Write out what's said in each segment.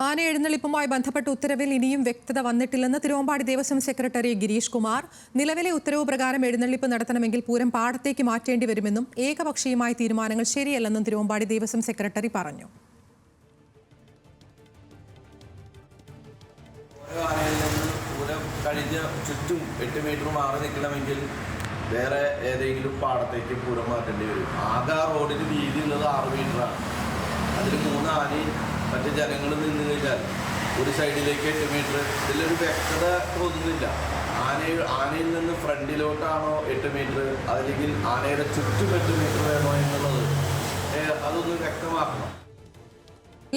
ആന എഴുന്നള്ളിപ്പുമായി ബന്ധപ്പെട്ട ഉത്തരവിൽ ഇനിയും വ്യക്തത വന്നിട്ടില്ലെന്ന് തിരുവമ്പാടി ദേവസ്വം സെക്രട്ടറി ഗിരീഷ് കുമാർ. നിലവിലെ ഉത്തരവ് പ്രകാരം എഴുന്നള്ളിപ്പ് നടത്തണമെങ്കിൽ പൂരം പാടത്തേക്ക് മാറ്റേണ്ടി വരുമെന്നും ഏകപക്ഷീയമായ തീരുമാനങ്ങൾ ശരിയല്ലെന്നും തിരുവമ്പാടി ദേവസ്വം സെക്രട്ടറി പറഞ്ഞു. ചുറ്റും എട്ട് മീറ്റർ മാറി നിൽക്കണമെങ്കിൽ വേറെ ഏതെങ്കിലും പാടത്തേക്ക് പൂരം മാറ്റേണ്ടി വരും. ആകെ റോഡിന് വീതി ഉള്ളത് ആറ് മീറ്ററാണ് അതിൽ മൂന്ന് ആനയും മറ്റ് ജനങ്ങൾ നിന്ന് കഴിഞ്ഞാൽ ഒരു സൈഡിലേക്ക് എട്ട് മീറ്റർ ഇതിലൊരു വ്യക്തത തോന്നുന്നില്ല. ആന ആനയിൽ നിന്ന് ഫ്രണ്ടിലോട്ടാണോ എട്ട് മീറ്റർ അതല്ലെങ്കിൽ ആനയുടെ ചുറ്റും എട്ട് മീറ്റർ വേണോ എന്നുള്ളത്? അതൊന്ന് വ്യക്തമാക്കണം.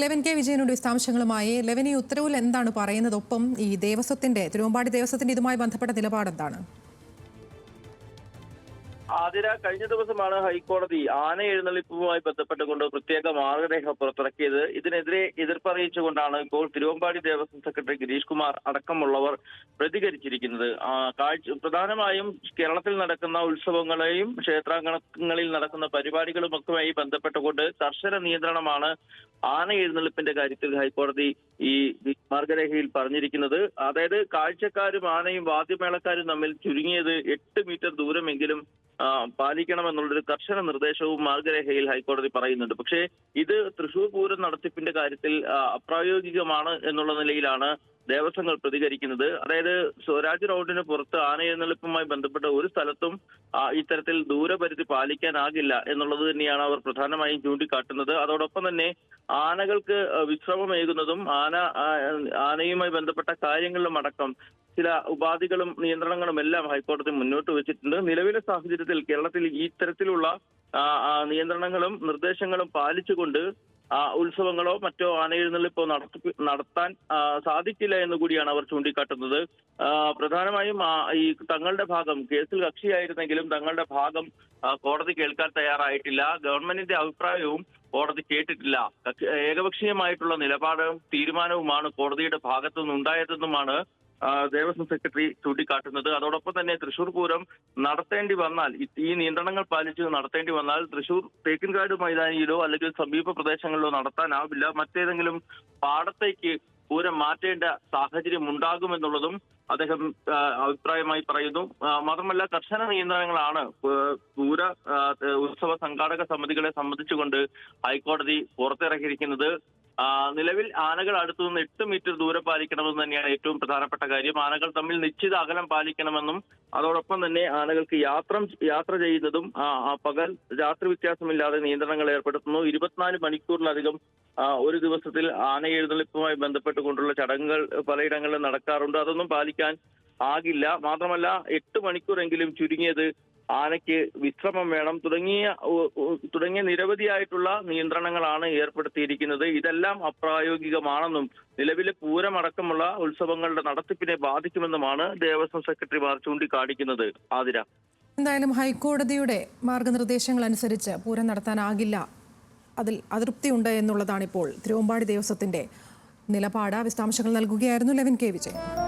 ലെവൻ കെ വിജയനോട് വിശദാംശങ്ങളുമായി ലെവൻ ഈ ഉത്തരവിൽ എന്താണ് പറയുന്നത്? ഒപ്പം ഈ ദേവസ്വത്തിന്റെ തിരുവമ്പാടി ദേവസ്വത്തിന്റെ ഇതുമായി ബന്ധപ്പെട്ട നിലപാട് എന്താണ്? ആതിര കഴിഞ്ഞ ദിവസമാണ് ഹൈക്കോടതി ആന എഴുന്നള്ളിപ്പുമായി ബന്ധപ്പെട്ടുകൊണ്ട് പ്രത്യേക മാർഗരേഖ പുറത്തിറക്കിയത്. ഇതിനെതിരെ എതിർപ്പറിയിച്ചുകൊണ്ടാണ് ഇപ്പോൾ തിരുവമ്പാടി ദേവസ്വം സെക്രട്ടറി ഗിരീഷ് കുമാർ അടക്കമുള്ളവർ പ്രതികരിച്ചിരിക്കുന്നത്. കാഴ്ച പ്രധാനമായും കേരളത്തിൽ നടക്കുന്ന ഉത്സവങ്ങളെയും ക്ഷേത്രാങ്കണങ്ങളിൽ നടക്കുന്ന പരിപാടികളുമൊക്കെയായി ബന്ധപ്പെട്ടുകൊണ്ട് കർശന നിയന്ത്രണമാണ് ആന എഴുന്നള്ളിപ്പിന്റെ കാര്യത്തിൽ ഹൈക്കോടതി ഈ മാർഗരേഖയിൽ പറഞ്ഞിരിക്കുന്നത്. അതായത് കാഴ്ചക്കാരും ആനയും വാദ്യമേളക്കാരും തമ്മിൽ ചുരുങ്ങിയത് എട്ട് മീറ്റർ ദൂരമെങ്കിലും പാലിക്കണമെന്നുള്ളൊരു കർശന നിർദ്ദേശവും മാർഗരേഖയിൽ ഹൈക്കോടതി പറയുന്നുണ്ട്. പക്ഷേ ഇത് തൃശൂർ പൂരം നടത്തിപ്പിന്റെ കാര്യത്തിൽ അപ്രായോഗികമാണ് എന്നുള്ള നിലയിലാണ് ദേവസ്വങ്ങൾ പ്രതികരിക്കുന്നത്. അതായത് സ്വരാജ് റോഡിന് പുറത്ത് ആന ബന്ധപ്പെട്ട ഒരു സ്ഥലത്തും ഇത്തരത്തിൽ ദൂരപരിധി പാലിക്കാനാകില്ല എന്നുള്ളത് തന്നെയാണ് അവർ പ്രധാനമായും ചൂണ്ടിക്കാട്ടുന്നത്. അതോടൊപ്പം തന്നെ ആനകൾക്ക് വിശ്രമമേകുന്നതും ആന ആനയുമായി ബന്ധപ്പെട്ട കാര്യങ്ങളിലും അടക്കം ചില ഉപാധികളും നിയന്ത്രണങ്ങളും എല്ലാം ഹൈക്കോടതി മുന്നോട്ട് വെച്ചിട്ടുണ്ട്. നിലവിലെ സാഹചര്യത്തിൽ കേരളത്തിൽ ഈ തരത്തിലുള്ള ആ, ആ, നിയന്ത്രണങ്ങളും നിർദ്ദേശങ്ങളും പാലിച്ചുകൊണ്ട് ഉത്സവങ്ങളോ മറ്റോ ആനയെഴുന്നള്ളിപ്പോ നടത്തി നടത്താൻ സാധിക്കില്ല എന്ന് കൂടിയാണ് അവർ ചൂണ്ടിക്കാട്ടുന്നത്. പ്രധാനമായും ഈ തങ്ങളുടെ ഭാഗം കേസിൽ കക്ഷിയായിരുന്നെങ്കിലും തങ്ങളുടെ ഭാഗം കോടതി കേൾക്കാൻ തയ്യാറായിട്ടില്ല. ഗവൺമെന്റിന്റെ അഭിപ്രായവും കോടതി കേട്ടിട്ടില്ല. ഏകപക്ഷീയമായിട്ടുള്ള നിലപാടും തീരുമാനവുമാണ് കോടതിയുടെ ഭാഗത്തു നിന്നുണ്ടായതെന്നുമാണ് ദേവസ്വം സെക്രട്ടറി ചൂണ്ടിക്കാട്ടുന്നത്. അതോടൊപ്പം തന്നെ തൃശൂർ പൂരം നടത്തേണ്ടി വന്നാൽ ഈ- നിയന്ത്രണങ്ങൾ പാലിച്ച് നടത്തേണ്ടി വന്നാൽ തൃശൂർ തേക്കിൻകാട് മൈതാനിയിലോ അല്ലെങ്കിൽ സമീപ പ്രദേശങ്ങളിലോ നടത്താനാവില്ല. മറ്റേതെങ്കിലും പാടത്തേക്ക് പൂരം മാറ്റേണ്ട സാഹചര്യം ഉണ്ടാകുമെന്നുള്ളതും അദ്ദേഹം അഭിപ്രായമായി പറയുന്നു. മാത്രമല്ല കർശന നിയന്ത്രണങ്ങളാണ് പൂര ഉത്സവ സംഘാടക സമിതികളെ സംബന്ധിച്ചുകൊണ്ട് ഹൈക്കോടതി പുറത്തിറക്കിയിരിക്കുന്നത്. നിലവിൽ ആനകൾ അടുത്തു നിന്ന് എട്ട് മീറ്റർ ദൂരം പാലിക്കണമെന്ന് തന്നെയാണ് ഏറ്റവും പ്രധാനപ്പെട്ട കാര്യം. ആനകൾ തമ്മിൽ നിശ്ചിത അകലം പാലിക്കണമെന്നും അതോടൊപ്പം തന്നെ ആനകൾക്ക് യാത്ര യാത്ര ചെയ്യുന്നതും പകൽ രാത്രി വ്യത്യാസമില്ലാതെ നിയന്ത്രണങ്ങൾ ഏർപ്പെടുത്തുന്നു. ഇരുപത്തിനാല് മണിക്കൂറിലധികം ഒരു ദിവസത്തിൽ ആന എഴുന്നള്ളിപ്പുമായി ബന്ധപ്പെട്ടുകൊണ്ടുള്ള ചടങ്ങുകൾ പലയിടങ്ങളിലും നടക്കാറുണ്ട്. അതൊന്നും പാലിക്കാൻ ആകില്ല. മാത്രമല്ല എട്ട് മണിക്കൂറെങ്കിലും ചുരുങ്ങിയത് ആനയ്ക്ക് വിശ്രമം വേണം. തുടങ്ങിയ തുടങ്ങിയ നിരവധിയായിട്ടുള്ള നിയന്ത്രണങ്ങളാണ് ഏർപ്പെടുത്തിയിരിക്കുന്നത്. ഇതെല്ലാം അപ്രായോഗികമാണെന്നും നിലവിലെ പൂരമടക്കമുള്ള ഉത്സവങ്ങളുടെ നടത്തിപ്പിനെ ബാധിക്കുമെന്നുമാണ് ദേവസ്വം സെക്രട്ടറിമാർ ചൂണ്ടിക്കാണിക്കുന്നത്. ആതിര. എന്തായാലും ഹൈക്കോടതിയുടെ മാർഗനിർദ്ദേശങ്ങൾ അനുസരിച്ച് പൂരം നടത്താനാകില്ല. അതിൽ എന്നുള്ളതാണ് ഇപ്പോൾ തിരുവമ്പാടി ദേവസ്വത്തിന്റെ നിലപാട്. വിശദാംശങ്ങൾ നൽകുകയായിരുന്നു ലെവിൻ കെ. വിജയൻ.